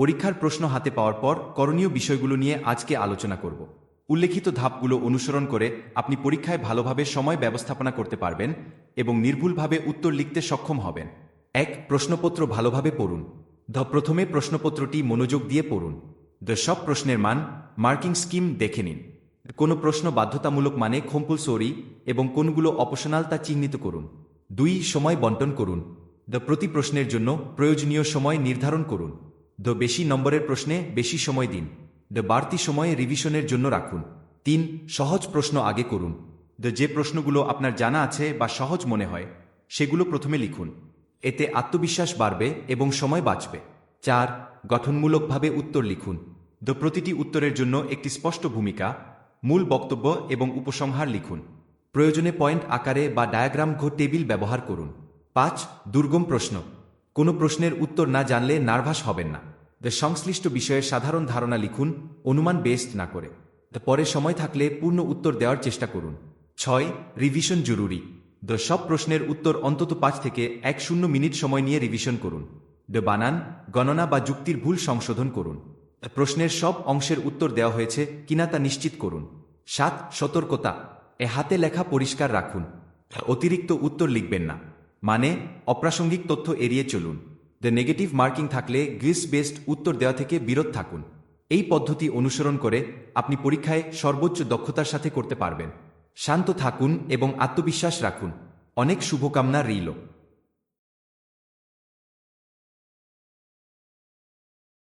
পরীক্ষার প্রশ্ন হাতে পাওয়ার পর করণীয় বিষয়গুলো নিয়ে আজকে আলোচনা করব। উল্লেখিত ধাপগুলো অনুসরণ করে আপনি পরীক্ষায় ভালোভাবে সময় ব্যবস্থাপনা করতে পারবেন এবং নির্ভুলভাবে উত্তর লিখতে সক্ষম হবেন। এক, প্রশ্নপত্র ভালোভাবে পড়ুন। দ, প্রথমে প্রশ্নপত্রটি মনোযোগ দিয়ে পড়ুন। দ্য সব প্রশ্নের মান, মার্কিং স্কিম দেখে নিন। কোনো প্রশ্ন বাধ্যতামূলক মানে কম্পালসরি এবং কোনগুলো অপশনাল তা চিহ্নিত করুন। দুই, সময় বন্টন করুন। দ্য প্রতি প্রশ্নের জন্য প্রয়োজনীয় সময় নির্ধারণ করুন। দ্য বেশি নম্বরের প্রশ্নে বেশি সময় দিন। দ্য বাড়তি সময় রিভিশনের জন্য রাখুন। তিন, সহজ প্রশ্ন আগে করুন। দ্য যে প্রশ্নগুলো আপনার জানা আছে বা সহজ মনে হয়, সেগুলো প্রথমে লিখুন। এতে আত্মবিশ্বাস বাড়বে এবং সময় বাঁচবে। চার, গঠনমূলকভাবে উত্তর লিখুন। দ্য প্রতিটি উত্তরের জন্য একটি স্পষ্ট ভূমিকা, মূল বক্তব্য এবং উপসংহার লিখুন। প্রয়োজনে পয়েন্ট আকারে বা ডায়াগ্রাম ঘ টেবিল ব্যবহার করুন। পাঁচ, দুর্গম প্রশ্ন। কোনো প্রশ্নের উত্তর না জানলে নার্ভাস হবেন না। দ্য সংশ্লিষ্ট বিষয়ে সাধারণ ধারণা লিখুন, অনুমান বেস্ট না করে। পরে সময় থাকলে পূর্ণ উত্তর দেওয়ার চেষ্টা করুন। ছয় রিভিশন জরুরি। দ্য সব প্রশ্নের উত্তর অন্তত পাঁচ থেকে এক শূন্য মিনিট সময় নিয়ে রিভিশন করুন। দ্য বানান, গণনা বা যুক্তির ভুল সংশোধন করুন। প্রশ্নের সব অংশের উত্তর দেওয়া হয়েছে কিনা তা নিশ্চিত করুন। সাত, সতর্কতা। এ হাতে লেখা পরিষ্কার রাখুন। অতিরিক্ত উত্তর লিখবেন না। মানে অপ্রাসঙ্গিক তথ্য এড়িয়ে চলুন। দ্য নেগেটিভ মার্কিং থাকলে গ্রিস বেসড উত্তর দেওয়া থেকে বিরত থাকুন। এই পদ্ধতি অনুসরণ করে আপনি পরীক্ষায় সর্বোচ্চ দক্ষতার সাথে করতে পারবেন। শান্ত থাকুন এবং আত্মবিশ্বাস রাখুন। অনেক শুভকামনা রইল।